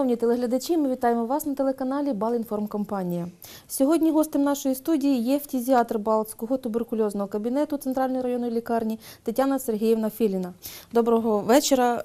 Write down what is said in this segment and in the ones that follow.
Шановні телеглядачі, ми вітаємо вас на телеканалі Балінформкомпанія. Сьогодні гостем нашої студії є фтізіатр Балтського туберкульозного кабінету Центральної районної лікарні Тетяна Сергіївна Філіна. Доброго вечора,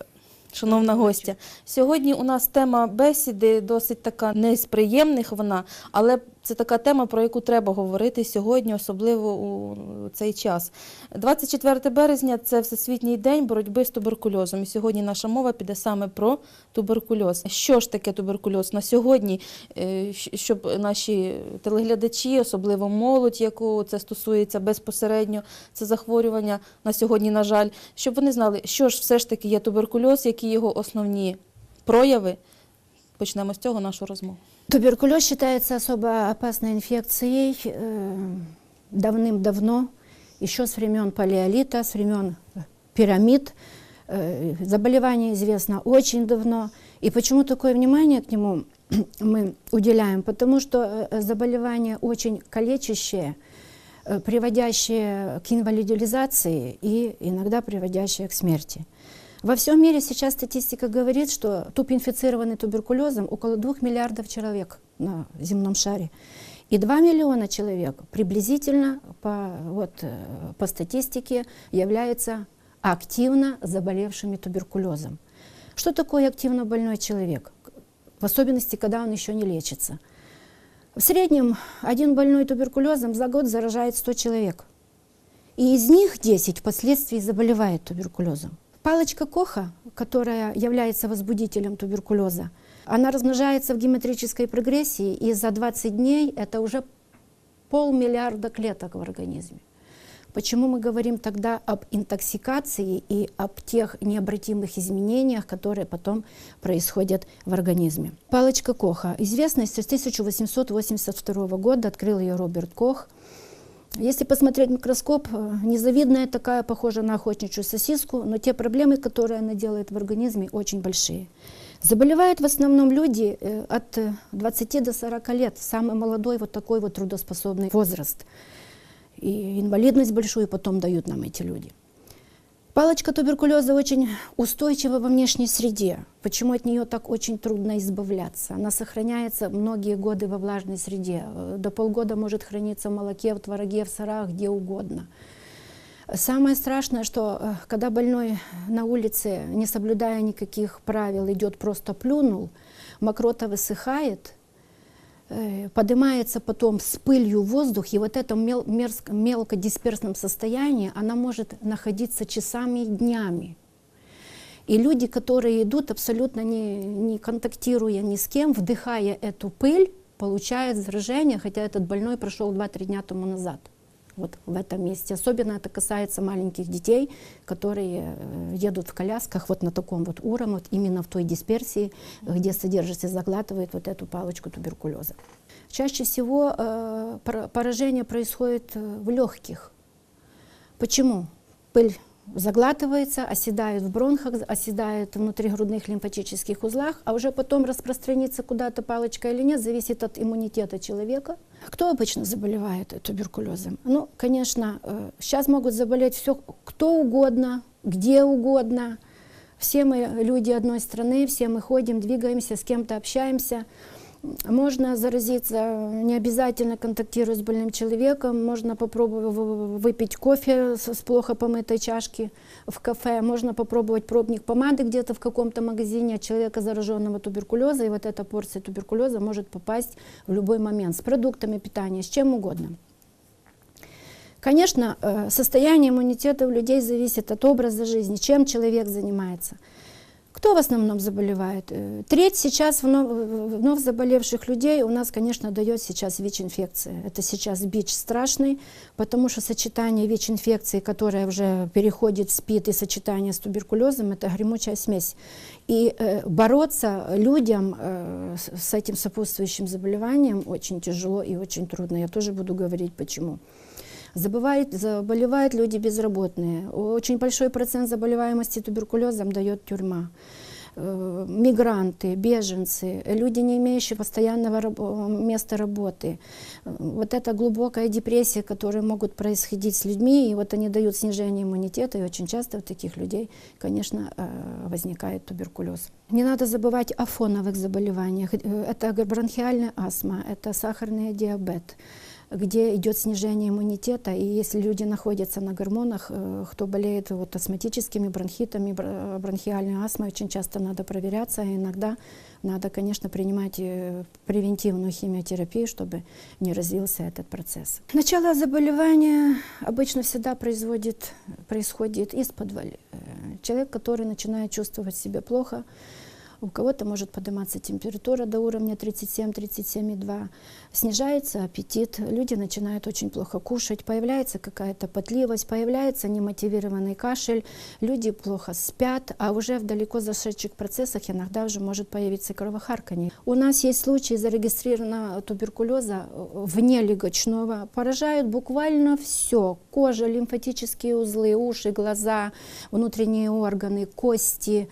шановна гостя. Сьогодні у нас тема бесіди досить така не з приємних вона, але це така тема, про яку треба говорити сьогодні, особливо у цей час. 24 березня це Всесвітній день боротьби з туберкульозом. І сьогодні наша мова піде саме про туберкульоз. Що ж таке туберкульоз на сьогодні, е, щоб наші телеглядачі, особливо молодь, яку це стосується безпосередньо, це захворювання на сьогодні, на жаль, щоб вони знали, що ж все ж таки є туберкульоз, які його основні прояви. Почнемо з цього нашу розмову. Туберкулез считается особо опасной инфекцией э, давным-давно, еще с времен палеолита, с времен пирамид. Заболевание известно очень давно. И почему такое внимание к нему мы уделяем? Потому что заболевание очень калечащее, приводящее к инвалидизации и иногда приводящее к смерти. Во всем мире сейчас статистика говорит, что туп инфицированный туберкулезом около 2 миллиардов человек на земном шаре. И 2 миллиона человек приблизительно по, вот, э, по статистике являются активно заболевшими туберкулезом. Что такое активно больной человек? В особенности, когда он еще не лечится. В среднем один больной туберкулезом за год заражает 100 человек. И из них 10 впоследствии заболевает туберкулезом. Палочка Коха, которая является возбудителем туберкулеза, она размножается в геометрической прогрессии, и за 20 дней это уже полмиллиарда клеток в организме. Почему мы говорим тогда об интоксикации и об тех необратимых изменениях, которые потом происходят в организме? Палочка Коха. Известна с 1882 года, открыл ее Роберт Кох. Если посмотреть микроскоп, э, незавидная такая, похожа на охотничью сосиску, но те проблемы, которые она делает в организме, очень большие. Заболевают в основном люди э, от э, 20 до 40 лет, самый молодой вот такой вот трудоспособный возраст. И инвалидность большую потом дают нам эти люди. Палочка туберкулеза очень устойчива во внешней среде. Почему от нее так очень трудно избавляться? Она сохраняется многие годы во влажной среде. Э, До полгода может храниться в молоке, в твороге, в сырах, где угодно. Самое страшное, что э, когда больной на улице, не соблюдая никаких правил, идет просто плюнул, мокрота высыхает, поднимается потом с пылью в воздух, и вот этом мел- мерзк- мелкодисперсном состоянии она может находиться часами и днями. И люди, которые идут абсолютно не, не контактируя ни с кем, вдыхая эту пыль, получают заражение, хотя этот больной прошел 2-3 дня тому назад. Вот в этом месте. Особенно это касается маленьких детей, которые э, едут в колясках вот на таком вот уровне, вот именно в той дисперсии, где содержится заглатывает вот эту палочку туберкулеза. Чаще всего э, пора- поражение происходит э, в легких. Почему? Пыль заглатывается, оседает в бронхах, оседает внутри грудных лимфатических узлах, а уже потом распространится куда-то палочка или нет, зависит от иммунитета человека. Кто обычно заболевает туберкулезом? Ну, конечно, э, сейчас могут заболеть все, кто угодно, где угодно. Все мы люди одной страны, все мы ходим, двигаемся, с кем-то общаемся. Можно заразиться, не обязательно контактируя с больным человеком, можно попробовать выпить кофе с плохо помытой чашки в кафе, можно попробовать пробник помады где-то в каком-то магазине человека, зараженного туберкулеза, и вот эта порция туберкулеза может попасть в любой момент с продуктами питания, с чем угодно. Конечно, э, состояние иммунитета у людей зависит от образа жизни, чем человек занимается. Кто в основном заболевает? Э, Треть сейчас вновь, вновь заболевших людей у нас, конечно, дает сейчас ВИЧ-инфекция. Это сейчас бич страшный, потому что сочетание ВИЧ-инфекции, которая уже переходит в СПИД, и сочетание с туберкулезом, это гремучая смесь. И э, бороться людям э, с, этим сопутствующим заболеванием очень тяжело и очень трудно. Я тоже буду говорить, почему. Забывают, заболевают люди безработные. Очень большой процент заболеваемости туберкулезом дает тюрьма. э, мигранты, беженцы, люди, не имеющие постоянного рабо- места работы. Э, Вот эта глубокая депрессия, которые могут происходить с людьми, и вот они дают снижение иммунитета, и очень часто у таких людей, конечно, э, возникает туберкулез. Не надо забывать о фоновых заболеваниях. Э, Это бронхиальная астма, это сахарный диабет где идет снижение иммунитета, и если люди находятся на гормонах, э, кто болеет вот астматическими бронхитами, бр- бронхиальной астмой, очень часто надо проверяться, а иногда надо, конечно, принимать э, превентивную химиотерапию, чтобы не развился этот процесс. Начало заболевания обычно всегда производит, происходит из-под Человек, который начинает чувствовать себя плохо, у кого-то может подниматься температура до уровня 37-37,2, снижается аппетит, люди начинают очень плохо кушать, появляется какая-то потливость, появляется немотивированный кашель, люди плохо спят, а уже в далеко зашедших процессах иногда уже может появиться кровохарканье. У нас есть случаи зарегистрировано туберкулеза э, вне легочного, поражают буквально все, кожа, лимфатические узлы, уши, глаза, внутренние органы, кости,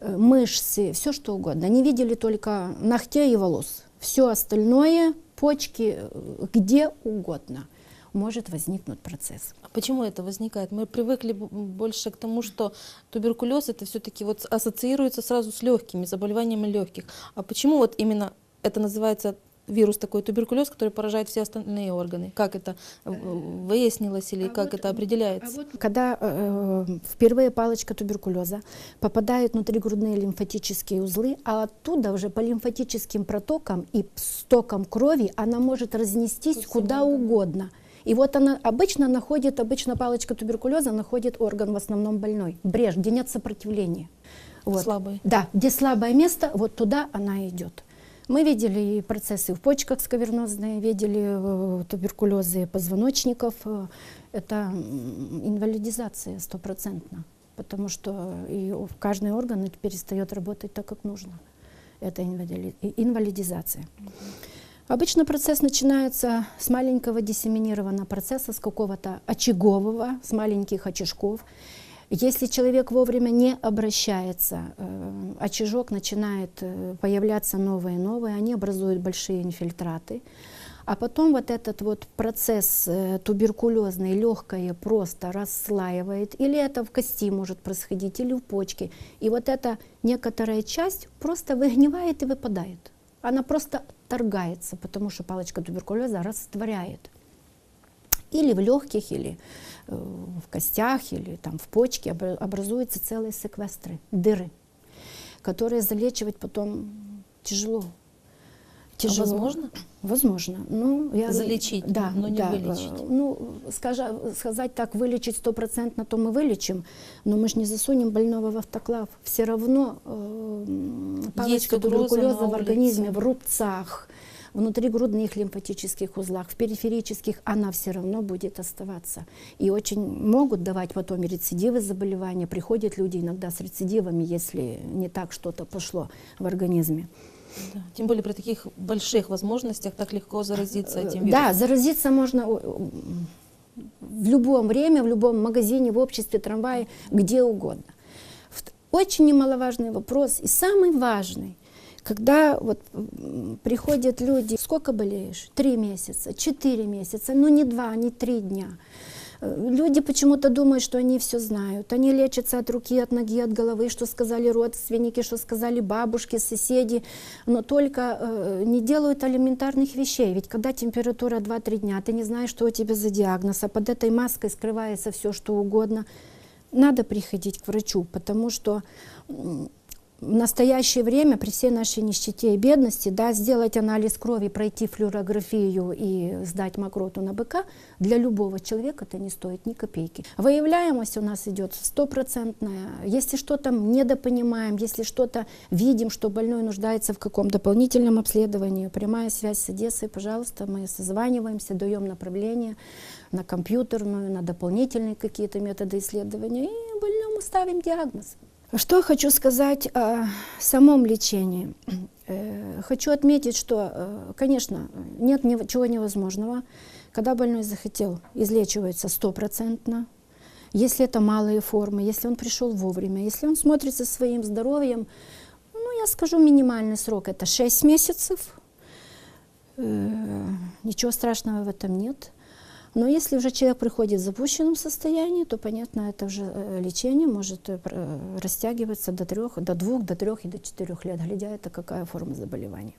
э, мышцы, все что угодно. Не видели только ногтей и волос. Все остальное, почки, э, где угодно может возникнуть процесс. А почему это возникает? Мы привыкли больше к тому, что туберкулез это все-таки вот ассоциируется сразу с легкими, заболеваниями легких. А почему вот именно это называется вирус такой туберкулез, который поражает все остальные органы? Как это э, выяснилось или как это определяется? Когда э, впервые палочка туберкулеза попадает внутри грудные лимфатические узлы, а оттуда уже по лимфатическим протокам и стокам крови она может разнестись куда угодно. И вот она обычно находит, обычно палочка туберкулеза находит орган в основном больной, брешь, где нет сопротивления. Вот. Слабый. Да, где слабое место, вот туда она идет. Мы видели процессы в почках скавернозные, видели э, туберкулезы позвоночников. Э, Это инвалидизация стопроцентно, потому что и каждый орган перестает работать так, как нужно. Это инвалидизация. Обычно процесс начинается с маленького диссеминированного процесса, с какого-то очагового, с маленьких очажков. Если человек вовремя не обращается, э, очажок начинает э, появляться новые и новые, они образуют большие инфильтраты. А потом вот этот вот процесс э, туберкулезный, легкое просто расслаивает, или это в кости может происходить, или в почке. И вот эта некоторая часть просто выгнивает и выпадает. Она просто торгается, потому что палочка туберкулеза растворяет или в легких, или э, в костях, или там в почке обра- образуются целые секвестры, дыры, которые залечивать потом тяжело. А возможно? Возможно. Ну, я, Залечить, да, но не да, вылечить. Ну, скажа, сказать так, вылечить стопроцентно, то мы вылечим, но мы же не засунем больного в автоклав. Все равно э, палочка туберкулеза в организме, в рубцах, внутри грудных лимфатических узлах, в периферических, она все равно будет оставаться. И очень могут давать потом рецидивы заболевания. Приходят люди иногда с рецидивами, если не так что-то пошло в организме. Да. Тем более при таких больших возможностях так легко заразиться этим Э, Да, вирусом. заразиться можно в любом время, в любом магазине, в обществе, трамвае, где угодно. Очень немаловажный вопрос и самый важный. Когда вот приходят люди, сколько болеешь? Три месяца, четыре месяца, ну не два, не три дня. Э, Люди почему-то думают, что они все знают. Они лечатся от руки, от ноги, от головы, что сказали родственники, что сказали бабушки, соседи, но только э, не делают элементарных вещей. Ведь когда температура 2-3 дня, ты не знаешь, что у тебя за диагноз, а под этой маской скрывается все, что угодно. Надо приходить к врачу, потому что в настоящее время при всей нашей нищете и бедности, да, сделать анализ крови, пройти флюорографию и сдать мокроту на БК для любого человека это не стоит ни копейки. Выявляемость у нас идет стопроцентная. Если что-то недопонимаем, если что-то видим, что больной нуждается в каком дополнительном обследовании, прямая связь с Одессой, пожалуйста, мы созваниваемся, даем направление на компьютерную, на дополнительные какие-то методы исследования и больному ставим диагноз. Что хочу сказать о самом лечении. Э, Хочу отметить, что, э, конечно, нет ничего невозможного. Когда больной захотел, излечивается стопроцентно. Если это малые формы, если он пришел вовремя, если он смотрит за своим здоровьем, я скажу, минимальный срок это 6 месяцев. Э, Ничего страшного в этом нет. Но если уже человек приходит в запущенном состоянии, то, понятно, это уже э, лечение может э, э, растягиваться до трех, до двух, до трех и до четырех лет, глядя это какая форма заболевания.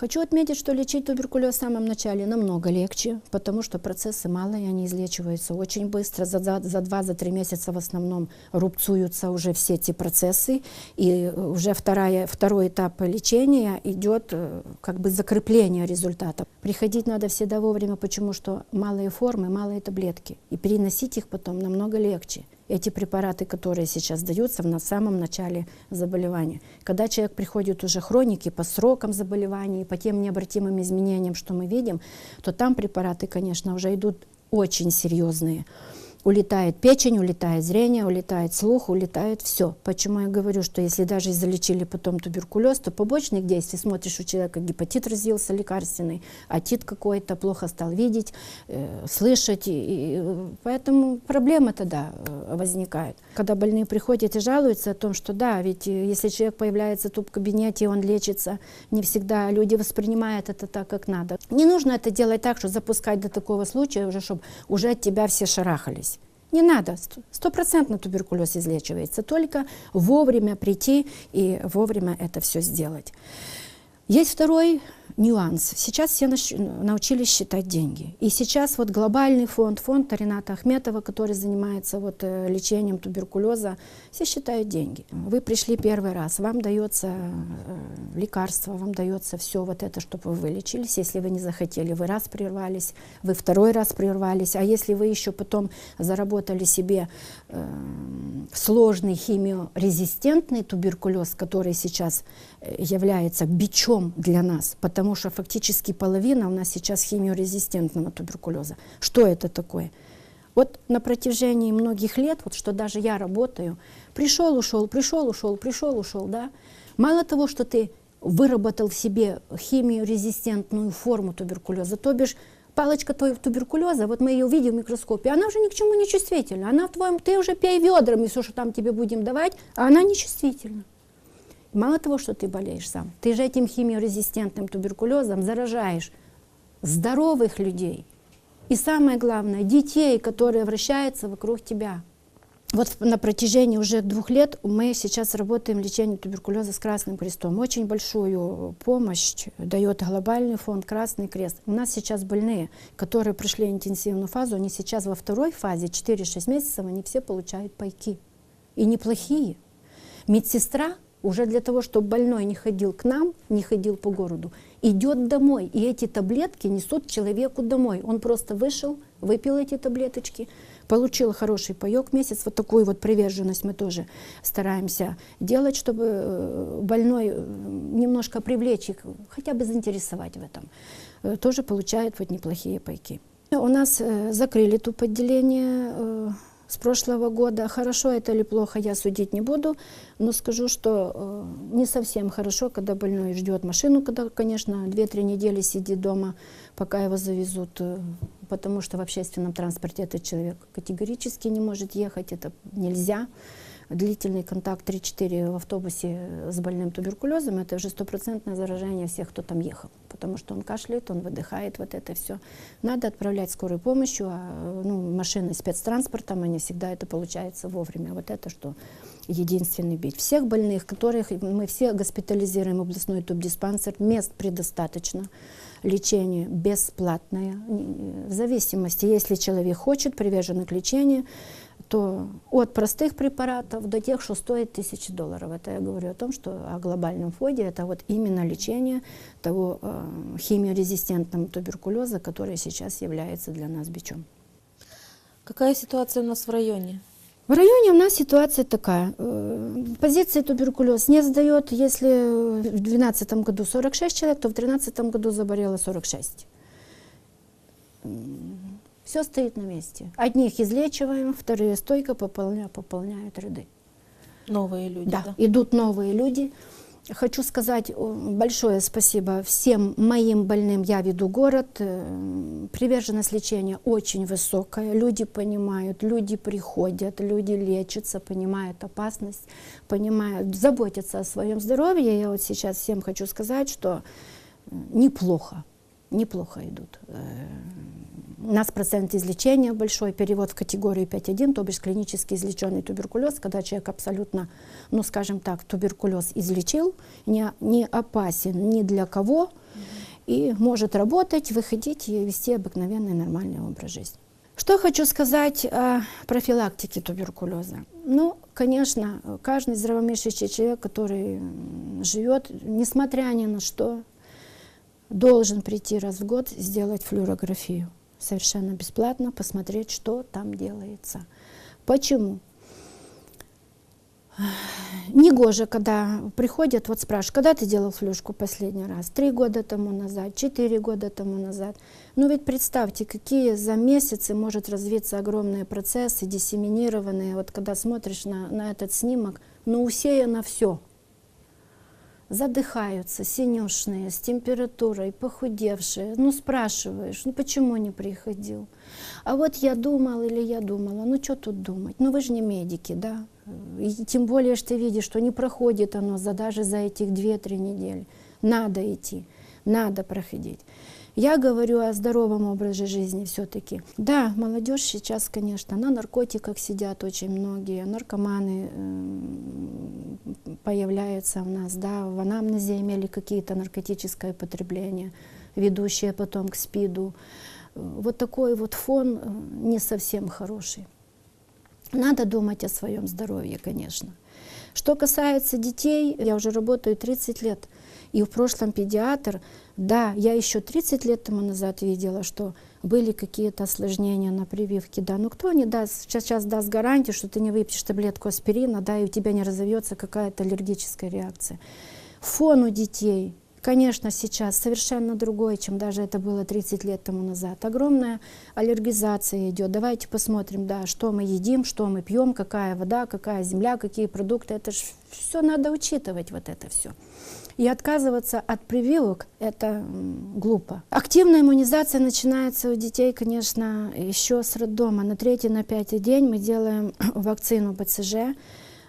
Хочу отметить, что лечить туберкулез в самом начале намного легче, потому что процессы малые, они излечиваются очень быстро. За, за, за 2-3 месяца в основном рубцуются уже все эти процессы, и э, уже вторая, второй этап лечения идет э, как бы закрепление результата. Приходить надо всегда вовремя, почему что малые формы, малые таблетки, и переносить их потом намного легче эти препараты, которые сейчас даются на самом начале заболевания. Когда человек приходит уже хроники по срокам заболевания по тем необратимым изменениям, что мы видим, то там препараты, конечно, уже идут очень серьезные. Улетает печень, улетает зрение, улетает слух, улетает все. Почему я говорю, что если даже залечили потом туберкулез, то побочных действий, смотришь, у человека гепатит развился лекарственный, атит какой-то, плохо стал видеть, э, слышать. И, и, э, поэтому проблема тогда э, возникает. Когда больные приходят и жалуются о том, что да, ведь э, если человек появляется в кабинете, он лечится, не всегда люди воспринимают это так, как надо. Не нужно это делать так, что запускать до такого случая, уже, чтобы уже от тебя все шарахались. Не надо, Сто- стопроцентно туберкулез излечивается, только вовремя прийти и вовремя это все сделать. Есть второй нюанс. Сейчас все научились считать деньги. И сейчас вот глобальный фонд, фонд Рената Ахметова, который занимается вот э, лечением туберкулеза, все считают деньги. Вы пришли первый раз, вам дается э, лекарство, вам дается все вот это, чтобы вы вылечились. Если вы не захотели, вы раз прервались, вы второй раз прервались. А если вы еще потом заработали себе э, сложный химиорезистентный туберкулез, который сейчас является бичом для нас, потому что фактически половина у нас сейчас химиорезистентного туберкулеза. Что это такое? Вот на протяжении многих лет, вот что даже я работаю, пришел, ушел, пришел, ушел, пришел, ушел, да. Мало того, что ты выработал в себе химиорезистентную форму туберкулеза, то бишь палочка туберкулеза, вот мы ее увидим в микроскопе, она уже ни к чему не чувствительна. Она в твоем, ты уже пей ведрами все, что там тебе будем давать, а она не чувствительна. Мало того, что ты болеешь сам, ты же этим химиорезистентным туберкулезом заражаешь здоровых людей. И самое главное, детей, которые вращаются вокруг тебя. Вот на протяжении уже двух лет мы сейчас работаем в лечении туберкулеза с Красным Крестом. Очень большую помощь дает глобальный фонд Красный Крест. У нас сейчас больные, которые прошли интенсивную фазу, они сейчас во второй фазе, 4-6 месяцев, они все получают пайки. И неплохие. Медсестра уже для того, чтобы больной не ходил к нам, не ходил по городу, идет домой. И эти таблетки несут человеку домой. Он просто вышел, выпил эти таблеточки, получил хороший паек месяц. Вот такую вот приверженность мы тоже стараемся делать, чтобы э, больной э, немножко привлечь их, хотя бы заинтересовать в этом. Э, Тоже получает вот неплохие пайки. У нас закрыли тут отделение э, с прошлого года. Хорошо это или плохо, я судить не буду, но скажу, что э, не совсем хорошо, когда больной ждет машину, когда, конечно, 2-3 недели сидит дома, пока его завезут, э, потому что в общественном транспорте этот человек категорически не может ехать, это нельзя. Длительный контакт 3-4 в автобусе с больным туберкулезом, это уже стопроцентное заражение всех, кто там ехал, потому что он кашляет, он выдыхает, вот это все. Надо отправлять скорую помощь, а, ну, машины спецтранспортом, они всегда это получается вовремя. Вот это что единственный бит. Всех больных, которых мы все госпитализируем областной тубдиспансер, мест предостаточно, лечение бесплатное. В зависимости, если человек хочет, привержен к лечению, то от простых препаратов до тех, что стоит тысячи долларов. Это я говорю о том, что о глобальном фоне это вот именно лечение того э, химиорезистентного туберкулеза, который сейчас является для нас бичом. Какая ситуация у нас в районе? В районе у нас ситуация такая. Э, Позиции туберкулез не сдает. Если в 2012 году 46 человек, то в 2013 году заболело 46. Все стоит на месте. Одних излечиваем, вторые стойко пополняют, пополняют ряды. Новые люди, Да, да? идут новые люди. Хочу сказать большое спасибо всем моим больным. Я веду город. э, Приверженность лечения очень высокая. Люди понимают, люди приходят, люди лечатся, понимают опасность, понимают, заботятся о своем здоровье. Я вот сейчас всем хочу сказать, что э, неплохо, неплохо идут. Э, У нас процент излечения большой, перевод в категорию 5.1, то бишь клинически излеченный туберкулез, когда человек абсолютно, ну скажем так, туберкулез излечил, не, не опасен ни для кого, и может работать, выходить и вести обыкновенный нормальный образ жизни. Что хочу сказать о профилактике туберкулеза? Ну, конечно, каждый здравомыслящий человек, который живет, несмотря ни на что, должен прийти раз в год сделать флюорографию. Совершенно бесплатно посмотреть, что там делается. Почему? Негоже, когда приходят, вот спрашивают, когда ты делал флюшку последний раз? Три года тому назад, четыре года тому назад. Ну ведь представьте, какие за месяцы может развиться огромные процессы, диссеминированные. Вот когда смотришь на, на этот снимок, ну усеяно все задыхаются, синюшные, с температурой, похудевшие. Ну, спрашиваешь, ну почему не приходил? А вот я думал или я думала, ну что тут думать? Ну вы же не медики, да? И тем более, что ты видишь, что не проходит оно за, даже за этих 2-3 недели. Надо идти, надо проходить. Я говорю о здоровом образе жизни все-таки. Да, молодежь сейчас, конечно, на наркотиках сидят очень многие, наркоманы м, появляются у нас, да, в анамнезе имели какие-то наркотическое потребление, ведущее потом к СПИДу. Э, Вот такой вот фон э, не совсем хороший. Надо думать о своем здоровье, конечно. Что касается детей, я уже работаю 30 лет, и в прошлом педиатр, да, я еще 30 лет тому назад видела, что были какие-то осложнения на прививке, да, но кто не даст, сейчас, сейчас даст гарантию, что ты не выпьешь таблетку аспирина, да, и у тебя не разовьется какая-то аллергическая реакция. Фон у детей, конечно, сейчас совершенно другой, чем даже это было 30 лет тому назад. Огромная аллергизация идет. Давайте посмотрим, да, что мы едим, что мы пьем, какая вода, какая земля, какие продукты. Это же все надо учитывать, вот это все. И отказываться от прививок – это глупо. Активная иммунизация начинается у детей, конечно, еще с роддома. На третий, на пятый день мы делаем вакцину БЦЖ.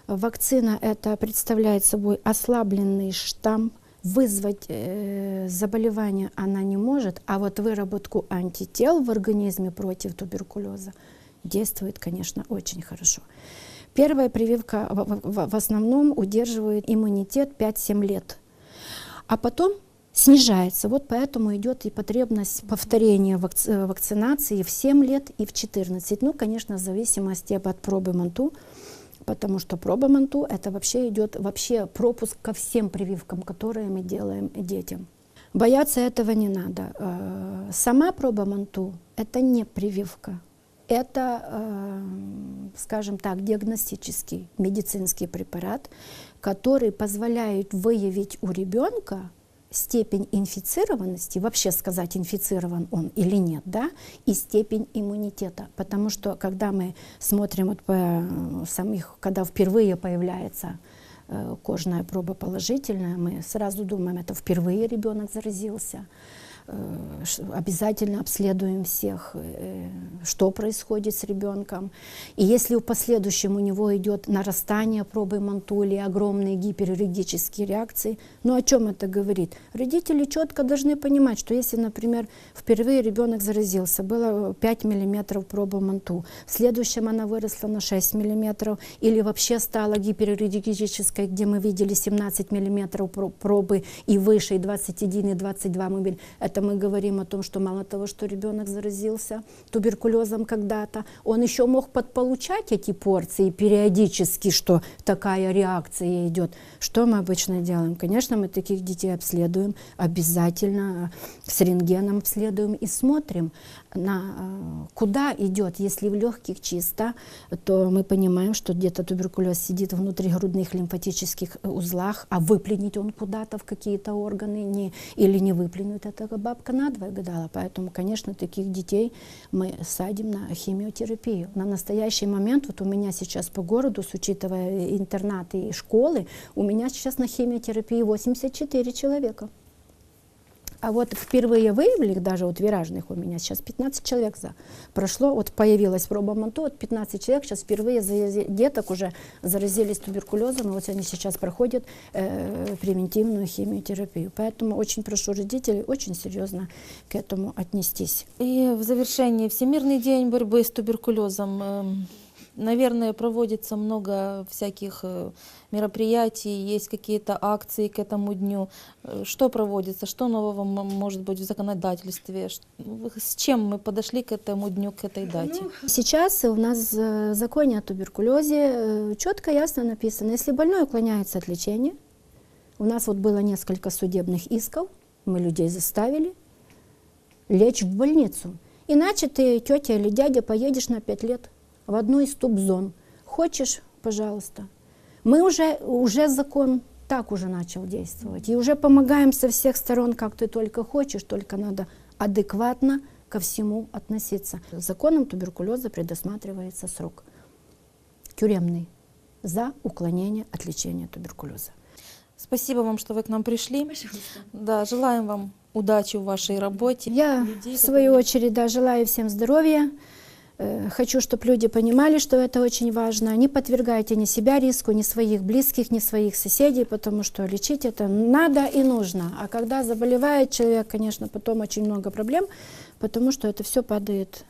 Вакцина это представляет собой ослабленный штамм, вызвать э, заболевание она не может, а вот выработку антител в организме против туберкулеза действует, конечно, очень хорошо. Первая прививка в, основном удерживает иммунитет 5-7 лет, а потом снижается. Вот поэтому идет и потребность повторения вакци- э, вакцинации в 7 лет и в 14. Ну, конечно, в зависимости от пробы МАНТУ, потому что проба МАНТУ это вообще идет вообще пропуск ко всем прививкам, которые мы делаем детям. Бояться этого не надо. Э, Сама проба МАНТУ это не прививка. Это, э, скажем так, диагностический медицинский препарат, который позволяет выявить у ребенка степень инфицированности, вообще сказать, инфицирован он или нет, да, и степень иммунитета. Потому что когда мы смотрим вот по э, самих, когда впервые появляется э, кожная проба положительная, мы сразу думаем, это впервые ребенок заразился. Э, Обязательно обследуем всех, э, что происходит с ребенком. И если в последующем у него идет нарастание пробы мантули, огромные гиперурегические реакции, ну о чем это говорит? Родители четко должны понимать, что если, например, впервые ребенок заразился, было 5 миллиметров пробы манту, в следующем она выросла на 6 миллиметров, или вообще стала гиперурегической, где мы видели 17 миллиметров про- пробы и выше, и 21, и 22 мы видели. Это мы говорим о том, что мало того, что ребенок заразился туберкулезом когда-то, он еще мог подполучать эти порции периодически, что такая реакция идет. Что мы обычно делаем? Конечно, мы таких детей обследуем, обязательно с рентгеном обследуем и смотрим, на, э, куда идет. Если в легких чисто, то мы понимаем, что где-то туберкулез сидит внутри грудных лимфатических э, узлах, а выпленить он куда-то в какие-то органы не, или не выплюнуть, это бабка надвое гадала, поэтому, конечно, таких детей мы садим на химиотерапию. На настоящий момент, вот у меня сейчас по городу, с учитывая интернаты и школы, у меня сейчас на химиотерапии 84 человека. А вот впервые выявили, даже вот виражных у меня сейчас 15 человек за прошло, вот появилась проба МАНТО, вот 15 человек сейчас впервые зарази- деток уже заразились туберкулезом, вот они сейчас проходят э, превентивную химиотерапию. Поэтому очень прошу родителей очень серьезно к этому отнестись. И в завершении Всемирный день борьбы с туберкулезом. Эм, Наверное, проводится много всяких э, мероприятий, есть какие-то акции к этому дню. Э, Что проводится, что нового может быть в законодательстве? Ш- С чем мы подошли к этому дню, к этой дате? Сейчас у нас э, в законе о туберкулезе четко, ясно написано, если больной уклоняется от лечения, у нас вот было несколько судебных исков, мы людей заставили лечь в больницу. Иначе ты, тетя или дядя, поедешь на пять лет в одну из туб-зон. Хочешь, пожалуйста. Мы уже, уже закон так уже начал действовать. И уже помогаем со всех сторон, как ты только хочешь, только надо адекватно ко всему относиться. Законом туберкулеза предусматривается срок тюремный за уклонение от лечения туберкулеза. Спасибо вам, что вы к нам пришли. Да, желаем вам удачи в вашей работе. Я, Людей, в свою которые- очередь, да, желаю всем здоровья. Э, Хочу, чтобы люди понимали, что это очень важно. Не подвергайте ни себя риску, ни своих близких, ни своих соседей, потому что лечить это надо и нужно. А когда заболевает человек, конечно, потом очень много проблем, потому что это все падает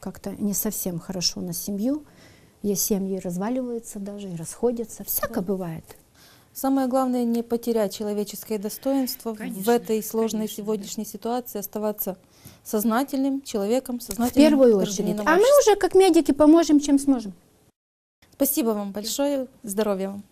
как-то не совсем хорошо на семью. Есть семьи разваливаются даже и расходятся. Всяко бывает. Самое главное не потерять человеческое достоинство в этой сложной сегодняшней ситуации, оставаться сознательным человеком, В сознательным первую очередь. А мы уже как медики поможем, чем сможем. Спасибо вам большое, здоровья вам.